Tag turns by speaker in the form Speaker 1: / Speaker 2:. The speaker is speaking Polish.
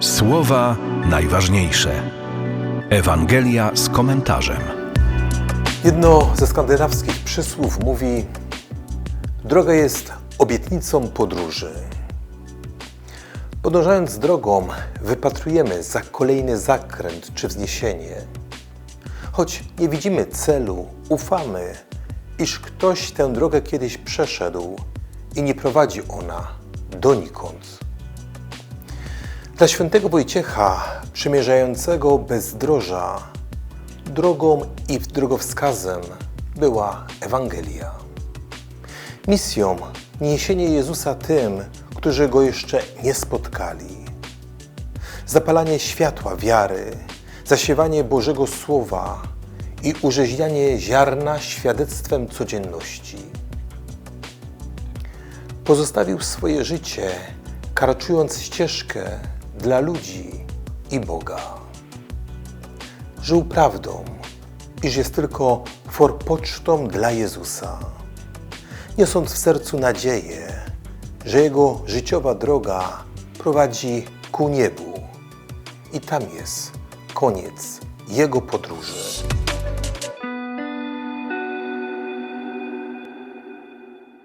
Speaker 1: Słowa najważniejsze. Ewangelia z komentarzem.
Speaker 2: Jedno ze skandynawskich przysłów mówi: Droga jest obietnicą podróży. Podążając drogą, wypatrujemy za kolejny zakręt czy wzniesienie. Choć nie widzimy celu, ufamy, iż ktoś tę drogę kiedyś przeszedł i nie prowadzi ona donikąd. Dla świętego Wojciecha, przymierzającego bezdroża, drogą i drogowskazem była Ewangelia. Misją niesienie Jezusa tym, którzy Go jeszcze nie spotkali. Zapalanie światła wiary, zasiewanie Bożego Słowa i urzeźnianie ziarna świadectwem codzienności. Pozostawił swoje życie, karczując ścieżkę dla ludzi i Boga. Żył prawdą, iż jest tylko forpocztą dla Jezusa, niosąc w sercu nadzieję, że jego życiowa droga prowadzi ku niebu i tam jest koniec jego podróży.